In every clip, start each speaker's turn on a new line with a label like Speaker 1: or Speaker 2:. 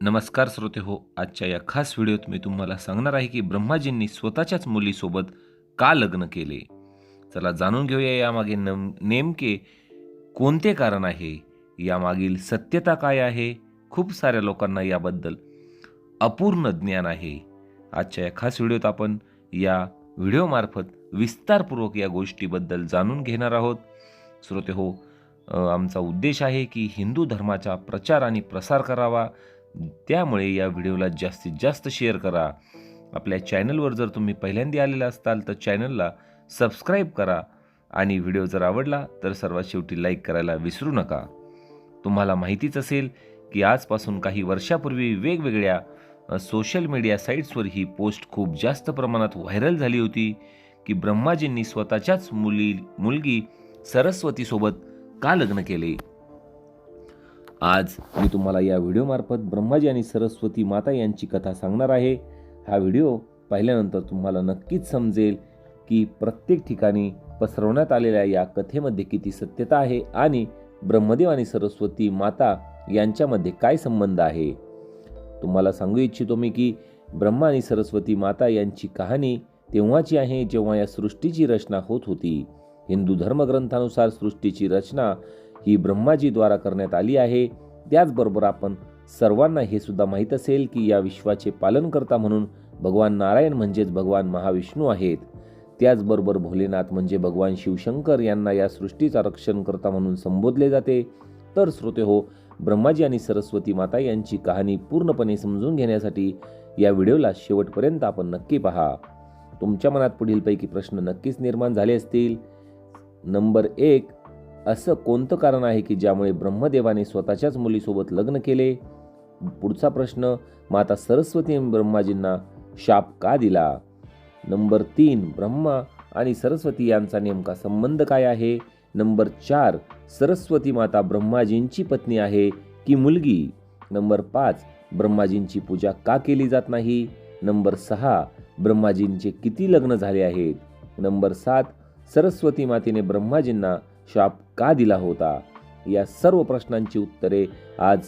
Speaker 1: नमस्कार श्रोते हो आजच्या या खास व्हिडिओत मी तुम्हाला सांगणार आहे की ब्रह्माजींनी स्वतःच्याच मुलीसोबत का लग्न केले? चला जाणून घेऊया यामागे नम नेमके कोणते कारण आहे? यामागील सत्यता काय आहे? खूप साऱ्या लोकांना याबद्दल अपूर्ण ज्ञान आहे. आजच्या या खास व्हिडिओत आपण या व्हिडिओमार्फत विस्तारपूर्वक या गोष्टीबद्दल जाणून घेणार आहोत. श्रोते हो आमचा उद्देश आहे की हिंदू धर्माचा प्रचार आणि प्रसार करावा. त्यामुळे या व्हिडिओला जास्तीत जास्त शेअर करा. आपल्या चॅनलवर जर तुम्ही पहिल्यांदा आलेला असताल तर चॅनलला सबस्क्राईब करा आणि व्हिडिओ जर आवडला तर सर्वात शेवटी लाईक करायला विसरू नका. तुम्हाला माहितीच असेल की आजपासून काही वर्षापूर्वी वेगवेगळ्या सोशल मीडिया साईट्सवर ही पोस्ट खूप जास्त प्रमाणात व्हायरल झाली होती की ब्रह्माजींनी स्वतःच्याच मुली मुलगी सरस्वतीसोबत का लग्न केले? आज मी तुम्हाला या व्हिडिओमार्फत ब्रह्माजी आणि सरस्वती माता यांची कथा सांगणार आहे. हा व्हिडिओ पाहिल्यानंतर तुम्हाला नक्कीच समजेल की प्रत्येक ठिकाणी पसरवण्यात आलेल्या या कथेमध्ये किती सत्यता आहे आणि ब्रह्मदेव आणि सरस्वती माता यांच्यामध्ये काय संबंध आहे? तुम्हाला सांगू इच्छितो मी की ब्रह्मा आणि सरस्वती माता यांची कहाणी तेव्हाची आहे जेव्हा या सृष्टीची रचना होत होती. हिंदू धर्मग्रंथानुसार सृष्टीची रचना ही ब्रह्माजीद्वारा करण्यात आली आहे. त्याचबरोबर आपण सर्वांना हे सुद्धा माहीत असेल की या विश्वाचे पालनकर्ता म्हणून भगवान नारायण म्हणजेच भगवान महाविष्णू आहेत. त्याचबरोबर भोलेनाथ म्हणजे भगवान शिवशंकर यांना या सृष्टीचा रक्षणकर्ता म्हणून संबोधले जाते. तर श्रोते हो ब्रह्माजी आणि सरस्वती माता यांची कहाणी पूर्णपणे समजून घेण्यासाठी या व्हिडिओला शेवटपर्यंत आपण नक्की पहा. तुमच्या मनात पुढीलपैकी प्रश्न नक्कीच निर्माण झाले असतील. नंबर एक असं कोणतं कारण आहे की ज्यामुळे ब्रह्मदेवाने स्वतःच्याच मुलीसोबत लग्न केले? पुढचा प्रश्न माता सरस्वती ब्रह्माजींना शाप का दिला? नंबर तीन ब्रह्मा आणि सरस्वती यांचा नेमका संबंध काय आहे? नंबर चार सरस्वती माता ब्रह्माजींची पत्नी आहे की मुलगी? नंबर पाच ब्रह्माजींची पूजा का केली जात नाही? नंबर सहा ब्रह्माजींचे किती लग्न झाले आहेत? नंबर सात सरस्वती मातेने ब्रह्माजींना शाप का दिला होता? या सर्व प्रश्नांची उत्तरे आज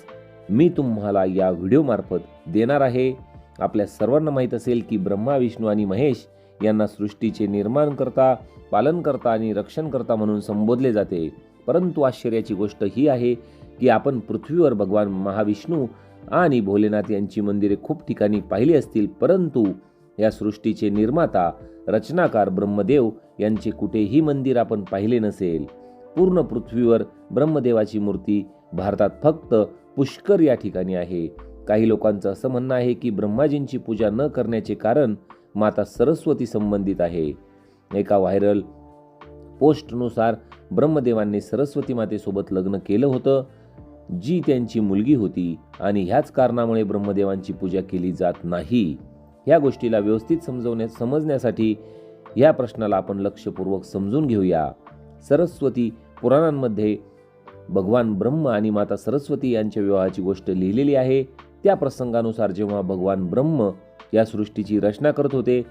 Speaker 1: मी तुम्हाला या व्हिडिओमार्फत देणार आहे. आपल्या सर्वांना माहीत असेल की ब्रह्मा विष्णू आणि महेश यांना सृष्टीचे निर्माण करता पालनकर्ता आणि रक्षणकर्ता म्हणून संबोधले जाते. परंतु आश्चर्याची गोष्ट ही आहे की आपण पृथ्वीवर भगवान महाविष्णू आणि भोलेनाथ यांची मंदिरे खूप ठिकाणी पाहिली असतील परंतु या सृष्टीचे निर्माता रचनाकार ब्रह्मदेव यांचे कुठेही मंदिर आपण पाहिले नसेल. पूर्ण पृथ्वीवर ब्रह्मदेवाची मूर्ती भारतात फक्त पुष्कर या ठिकाणी आहे. काही लोकांचं असं म्हणणं आहे की ब्रह्माजींची पूजा न करण्याचे कारण माता सरस्वती संबंधित आहे. एका व्हायरल पोस्टनुसार ब्रह्मदेवांनी सरस्वती मातेसोबत लग्न केलं होतं जी त्यांची मुलगी होती आणि ह्याच कारणामुळे ब्रह्मदेवांची पूजा केली जात नाही. ह्या गोष्टीला व्यवस्थित समजवण्या समजण्यासाठी या प्रश्नाला आपण लक्षपूर्वक समजून घेऊया. सरस्वती पुराणांमध्ये भगवान ब्रह्म आणि माता सरस्वती यांच्या विवाहाची गोष्ट लिहिलेली आहे. त्या प्रसंगानुसार जेव्हा भगवान ब्रह्म या सृष्टीची रचना करत होते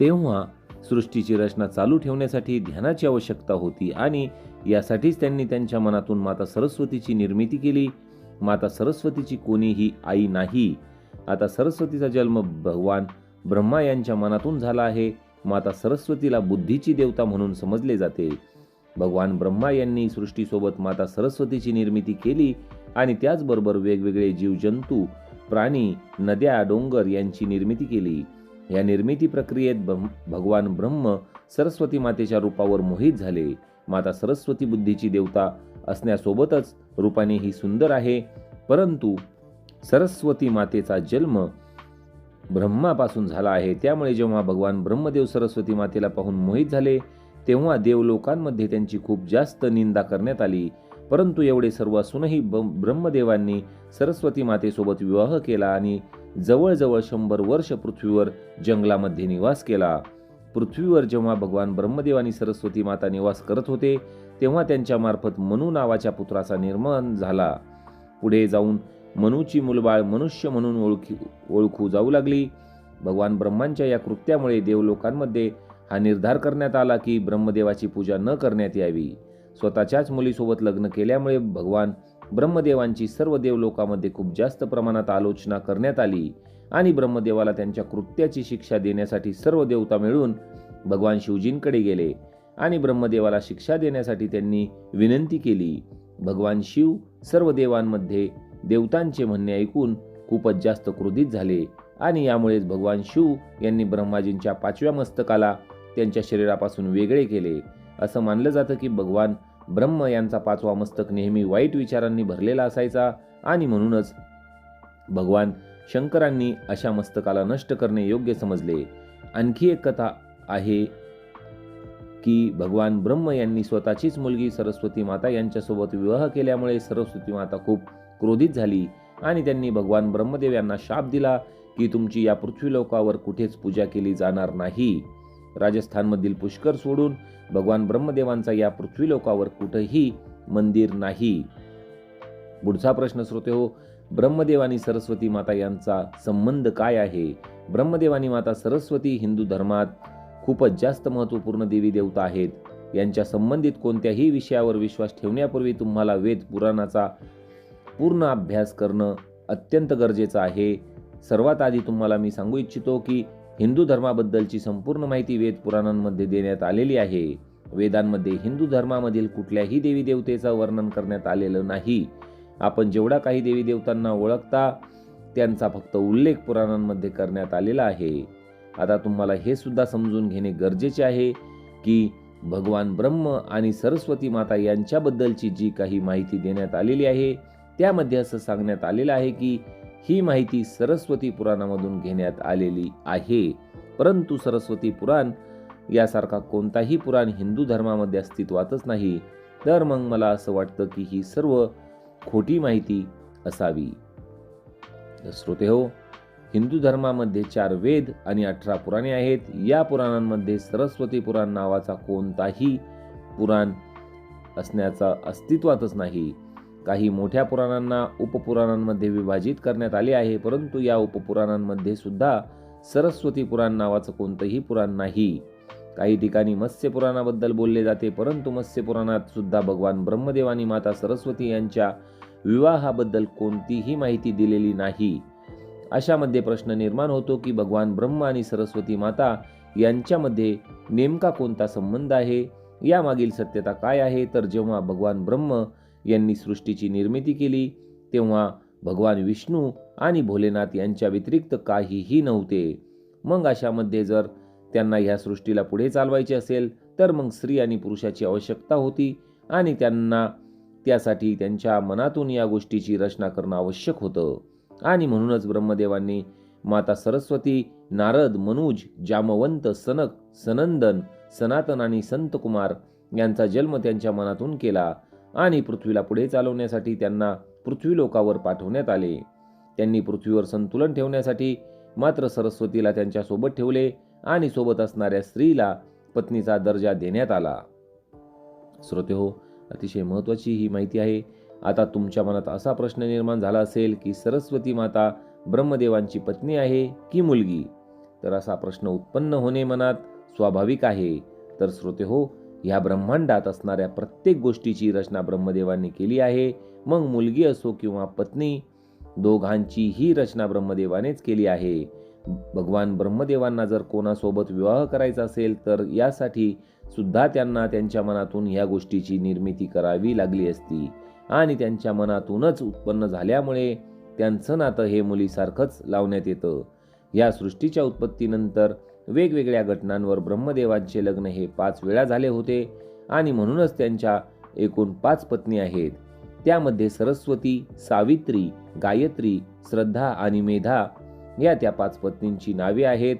Speaker 1: तेव्हा सृष्टीची रचना चालू ठेवण्यासाठी ध्यानाची आवश्यकता होती आणि यासाठीच त्यांनी त्यांच्या मनातून माता सरस्वतीची निर्मिती केली. माता सरस्वतीची कोणीही आई नाही. आता सरस्वतीचा जन्म भगवान ब्रह्मा यांच्या मनातून झाला आहे. माता सरस्वतीला बुद्धीची देवता म्हणून समजले जाते. भगवान ब्रह्मा यांनी सृष्टीसोबत माता सरस्वतीची निर्मिती केली आणि त्याचबरोबर वेगवेगळे जीवजंतू प्राणी नद्या डोंगर यांची निर्मिती केली. या निर्मिती प्रक्रियेत भगवान ब्रह्म सरस्वती मातेच्या रूपावर मोहित झाले. माता सरस्वती बुद्धीची देवता असण्यासोबतच रूपाने ही सुंदर आहे. परंतु सरस्वती मातेचा जन्म ब्रह्मापासून झाला आहे. त्यामुळे जेव्हा भगवान ब्रह्मदेव सरस्वती मातेला पाहून मोहित झाले तेव्हा देवलोकांमध्ये त्यांची खूप जास्त निंदा करण्यात आली. परंतु एवढे सर्व असूनही ब्रह्मदेवांनी सरस्वती मातेसोबत विवाह केला आणि जवळजवळ शंभर वर्ष पृथ्वीवर जंगलामध्ये निवास केला. पृथ्वीवर जेव्हा भगवान ब्रह्मदेव आणि सरस्वती माता निवास करत होते तेव्हा त्यांच्या मार्फत मनु नावाच्या पुत्राचा निर्माण झाला. पुढे जाऊन मनूची मुलबाळ मनुष्य म्हणून ओळखी ओळखू जाऊ लागली. भगवान ब्रह्मांच्या या कृत्यामुळे देवलोकांमध्ये हा निर्धार करण्यात आला की ब्रह्मदेवाची पूजा न करण्यात यावी. स्वतःच्याच मुलीसोबत लग्न केल्यामुळे भगवान ब्रह्मदेवांची सर्व देवलोकामध्ये खूप जास्त प्रमाणात आलोचना करण्यात आली आणि ब्रह्मदेवाला त्यांच्या कृत्याची शिक्षा देण्यासाठी सर्व देवता मिळून भगवान शिवजींकडे गेले आणि ब्रह्मदेवाला शिक्षा देण्यासाठी त्यांनी विनंती केली. भगवान शिव सर्व देवांमध्ये देवतांचे म्हणणे ऐकून खूपच जास्त क्रोधित झाले आणि यामुळेच भगवान शिव यांनी ब्रह्माजींच्या पाचव्या मस्तकाला त्यांच्या शरीरापासून वेगळे केले. असं मानलं जातं की भगवान ब्रह्म यांचा पाचवा मस्तक नेहमी वाईट विचारांनी भरलेला असायचा आणि म्हणूनच भगवान शंकरांनी अशा मस्तकाला नष्ट करणे योग्य समजले. आणखी एक कथा आहे की भगवान ब्रह्म यांनी स्वतःचीच मुलगी सरस्वती माता यांच्यासोबत विवाह केल्यामुळे सरस्वती माता खूप क्रोधित झाली आणि त्यांनी भगवान ब्रह्मदेव यांना शाप दिला की तुमची या पृथ्वीलोकावर कुठेच पूजा केली जाणार नाही. राजस्थानमधील पुष्कर सोडून भगवान ब्रह्मदेवांचा या पृथ्वीलोकावर कुठंही मंदिर नाही. पुढचा प्रश्न श्रोते हो ब्रह्मदेव आणि सरस्वती माता यांचा संबंध काय आहे? ब्रह्मदेव आणि माता सरस्वती हिंदू धर्मात खूपच जास्त महत्त्वपूर्ण देवी देवता आहेत. यांच्या संबंधित कोणत्याही विषयावर विश्वास ठेवण्यापूर्वी तुम्हाला वेद पुराणाचा पूर्ण अभ्यास करणं अत्यंत गरजेचं आहे. सर्वात आधी तुम्हाला मी सांगू इच्छितो की हिंदू धर्माबद्दलची संपूर्ण माहिती वेद पुराणांमध्ये देण्यात आलेली आहे. वेदांमध्ये हिंदू धर्मामधील कुठल्याही देवी देवतेचं वर्णन करण्यात आलेलं नाही. आपण जेवढा काही देवी देवतांना ओळखता त्यांचा फक्त उल्लेख पुराणांमध्ये करण्यात आलेला आहे. आता तुम्हाला हे सुद्धा समजून घेणे गरजेचे आहे की भगवान ब्रह्म आणि सरस्वती माता यांच्याबद्दलची जी काही माहिती देण्यात आलेली आहे त्यामध्ये असं सांगण्यात आलेलं आहे की ही माहिती सरस्वती पुराणामधून घेण्यात आलेली आहे. परंतु सरस्वती पुराण यासारखा कोणताही पुराण हिंदू धर्मामध्ये अस्तित्वातच नाही. तर मग मला असं वाटतं की ही सर्व खोटी माहिती असावी. श्रोते हो हिंदू धर्मामध्ये चार वेद आणि अठरा पुराणे आहेत. या पुराणांमध्ये सरस्वती पुराण नावाचा कोणताही पुराण असण्याचा अस्तित्वातच नाही. काही मोठ्या पुराणांना उपपुराणांमध्ये विभाजित करण्यात आले आहे परंतु या उपपुराणांमध्ये सुद्धा सरस्वती पुराण नावाचं कोणतंही पुराण नाही. काही ठिकाणी मत्स्य पुराणाबद्दल बोलले जाते परंतु मत्स्य पुराणात सुद्धा भगवान ब्रह्मदेव आणि माता सरस्वती यांच्या विवाहाबद्दल कोणतीही माहिती दिलेली नाही. अशामध्ये प्रश्न निर्माण होतो की भगवान ब्रह्म आणि सरस्वती माता यांच्यामध्ये नेमका कोणता संबंध आहे? यामागील सत्यता काय आहे? तर जेव्हा भगवान ब्रह्म यांनी सृष्टीची निर्मिती केली. तेव्हा भगवान विष्णू आणि भोलेनाथ यांच्या व्यतिरिक्त काहीही नव्हते. मग अशामध्ये जर त्यांना ह्या सृष्टीला पुढे चालवायचे असेल तर मग स्त्री आणि पुरुषाची आवश्यकता होती आणि त्यांना त्यासाठी त्यांच्या मनातून या गोष्टीची रचना करणं आवश्यक होतं. आणि म्हणूनच ब्रह्मदेवांनी माता सरस्वती नारद मनुज जामवंत सनक सनंदन सनातन आणि संतकुमार यांचा जन्म त्यांच्या मनातून केला. आणि पृथ्वीला पुढे चालवण्यासाठी त्यांना पृथ्वीलोकावर पाठवण्यात आले. त्यांनी पृथ्वीवर संतुलन ठेवण्यासाठी मात्र सरस्वतीला त्यांच्यासोबत ठेवले आणि सोबत असणाऱ्या स्त्रीला पत्नीचा दर्जा देण्यात आला. श्रोते हो अतिशय महत्त्वाची ही माहिती आहे. आता तुमच्या मनात असा प्रश्न निर्माण झाला असेल की सरस्वती माता ब्रह्मदेवांची पत्नी आहे की मुलगी? तर असा प्रश्न उत्पन्न होणे मनात स्वाभाविक आहे. तर श्रोते हो ह्या ब्रह्मांडात असणाऱ्या प्रत्येक गोष्टीची रचना ब्रह्मदेवांनी केली आहे. मग मुलगी असो किंवा पत्नी दोघांची ही रचना ब्रह्मदेवानेच केली आहे. भगवान ब्रह्मदेवांना जर कोणासोबत विवाह करायचा असेल तर यासाठी सुद्धा त्यांना त्यांच्या मनातून ह्या गोष्टीची निर्मिती करावी लागली असती. आणि त्यांच्या मनातूनच उत्पन्न झाल्यामुळे त्यांचं नातं हे मुलीसारखंच लावण्यात येतं. या सृष्टीच्या उत्पत्तीनंतर वेगवेगळ्या घटनांवर ब्रह्मदेवांचे लग्न हे पाच वेळा झाले होते आणि म्हणूनच त्यांच्या एकूण पाच पत्नी आहेत. त्यामध्ये सरस्वती सावित्री गायत्री श्रद्धा आणि मेधा या त्या पाच पत्नींची नावे आहेत.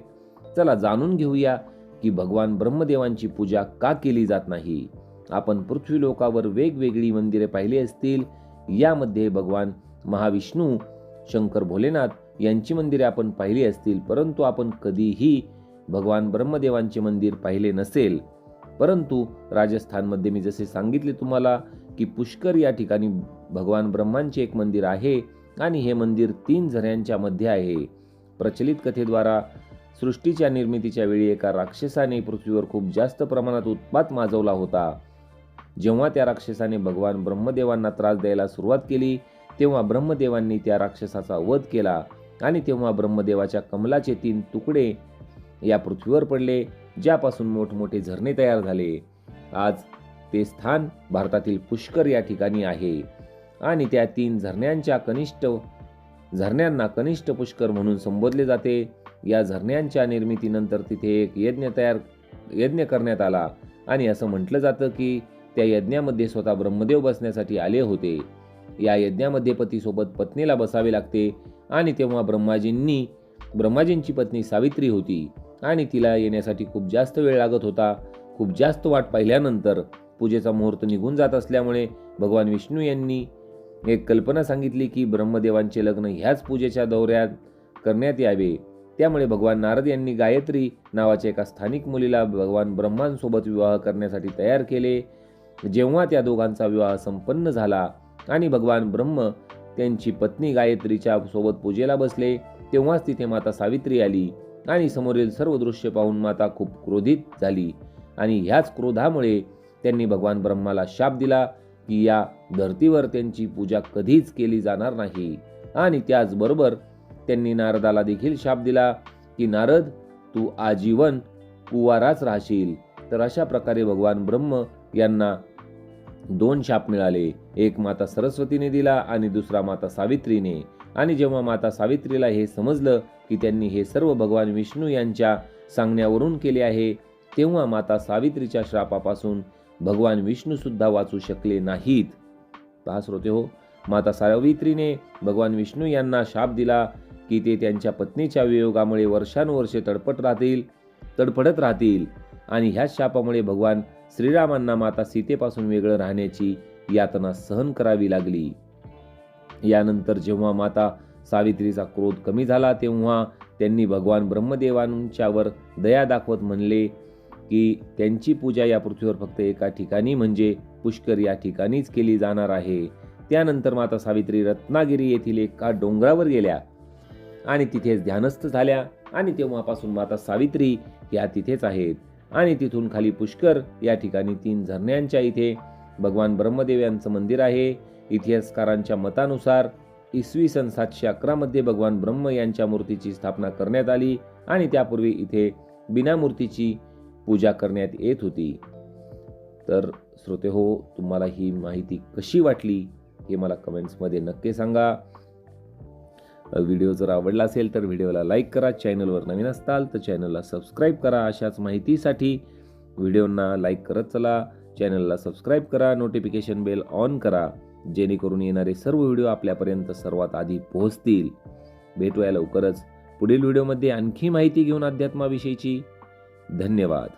Speaker 1: चला जाणून घेऊया की भगवान ब्रह्मदेवांची पूजा का केली जात नाही? आपण पृथ्वीलोकावर वेगवेगळी मंदिरे पाहिली असतील यामध्ये भगवान महाविष्णू शंकर भोलेनाथ यांची मंदिरे आपण पाहिली असतील परंतु आपण कधीही भगवान ब्रह्मदेवांचे मंदिर पाहिले नसेल परंतु राजस्थानमध्ये मी जसे सांगितले तुम्हाला की पुष्कर या ठिकाणी भगवान ब्रह्मांचे एक मंदिर आहे आणि हे मंदिर तीन झऱ्यांच्या मध्ये आहे. प्रचलित कथेद्वारा सृष्टीच्या निर्मितीच्या वेळी एका राक्षसाने पृथ्वीवर खूप जास्त प्रमाणात उत्पात माजवला होता. जेव्हा त्या राक्षसाने भगवान ब्रह्मदेवांना त्रास द्यायला सुरुवात केली तेव्हा ब्रह्मदेवांनी त्या राक्षसाचा वध केला आणि तेव्हा ब्रह्मदेवाच्या कमलाचे तीन तुकडे या पृथ्वीवर पडले ज्यापासून मोठमोठे झरणे तयार झाले. आज ते स्थान भारतातील पुष्कर या ठिकाणी आहे. आणि त्या तीन झरण्यांच्या कनिष्ठ झरण्यांना कनिष्ठ पुष्कर म्हणून संबोधले जाते. या झरण्यांच्या निर्मितीनंतर तिथे एक यज्ञ तयार यज्ञ करण्यात आला. आणि असं म्हटलं जातं की त्या यज्ञामध्ये स्वतः ब्रह्मदेव बसण्यासाठी आले होते. या यज्ञामध्ये पतीसोबत पत्नीला बसावे लागते. आणि तेव्हा ब्रह्माजींनी ब्रह्माजींची पत्नी सावित्री होती. आणि तिला येण्यासाठी खूप जास्त वेळ लागत होता. खूप जास्त वाट पाहिल्यानंतर पूजेचा मुहूर्त निघून जात असल्यामुळे भगवान विष्णू यांनी एक कल्पना सांगितली की ब्रह्मदेवांचे लग्न ह्याच पूजेच्या दौऱ्यात करण्यात यावे. त्यामुळे भगवान नारद यांनी गायत्री नावाच्या एका स्थानिक मुलीला भगवान ब्रह्मांसोबत विवाह करण्यासाठी तयार केले. जेव्हा त्या दोघांचा विवाह संपन्न झाला आणि भगवान ब्रह्म त्यांची पत्नी गायत्रीच्या सोबत पूजेला बसले तेव्हाच तिथे माता सावित्री आली. आणि समोरील सर्व दृश्य पाहून माता खूप क्रोधित झाली आणि ह्याच क्रोधामुळे त्यांनी भगवान ब्रह्माला शाप दिला की या धर्तीवर त्यांची पूजा कधीच केली जाणार नाही. आणि त्याचबरोबर त्यांनी नारदाला देखील शाप दिला की नारद तू आजीवन कुवाराच राहशील. तर अशा प्रकारे भगवान ब्रह्म यांना दोन शाप मिळाले. एक माता सरस्वतीने दिला आणि दुसरा माता सावित्रीने. आणि जेव्हा माता सावित्रीला हे समजलं की त्यांनी हे सर्व भगवान विष्णू यांच्या सांगण्यावरून केले आहे तेव्हा माता सावित्रीच्या श्रापापासून भगवान विष्णू सुद्धा वाचू शकले नाहीत. पहा श्रोते हो माता सावित्रीने भगवान विष्णू यांना शाप दिला की ते त्यांच्या पत्नीच्या वियोगामुळे वर्षानुवर्षे तडपट राहतील तडफडत राहतील. आणि ह्याच शापामुळे भगवान श्रीरामांना माता सीतेपासून वेगळं राहण्याची यातना सहन करावी लागली. यानंतर जेव्हा माता सावित्रीचा क्रोध कमी झाला तेव्हा त्यांनी भगवान ब्रह्मदेवांच्यावर दया दाखवत म्हणले की त्यांची पूजा या पृथ्वीवर फक्त एका ठिकाणी म्हणजे पुष्कर या ठिकाणीच केली जाणार आहे. त्यानंतर माता सावित्री रत्नागिरी येथील एका डोंगरावर गेल्या आणि तिथेच ध्यानस्थ झाल्या आणि तेव्हापासून माता सावित्री या तिथेच आहेत. आणि तिथून खाली पुष्कर या ठिकाणी तीन झरण्यांच्या इथे. भगवान ब्रह्मदेव यांचं मंदिर आहे. इतिहासकारांच्या मतानुसार इसवी सन सातशे अकरामध्ये भगवान ब्रह्म यांच्या मूर्तीची स्थापना करण्यात आली आणि त्यापूर्वी इथे बिना मूर्तीची पूजा करण्यात येत होती. तर श्रोते हो तुम्हाला ही माहिती कशी वाटली हे मला कमेंट्समध्ये नक्की सांगा. व्हिडिओ जर आवडला असेल तर व्हिडिओला लाईक करा चॅनलवर नवीन असताल तर चॅनलला सबस्क्राईब करा. अशाच माहितीसाठी व्हिडिओंना लाईक करत चला चॅनलला सबस्क्राईब करा नोटिफिकेशन बेल ऑन करा जेणेकरून येणारे सर्व व्हिडिओ आपल्यापर्यंत सर्वात आधी पोहोचतील. भेटूया लवकरच पुढील व्हिडिओमध्ये. आणखी माहिती घेऊन अध्यात्माविषयीची. धन्यवाद.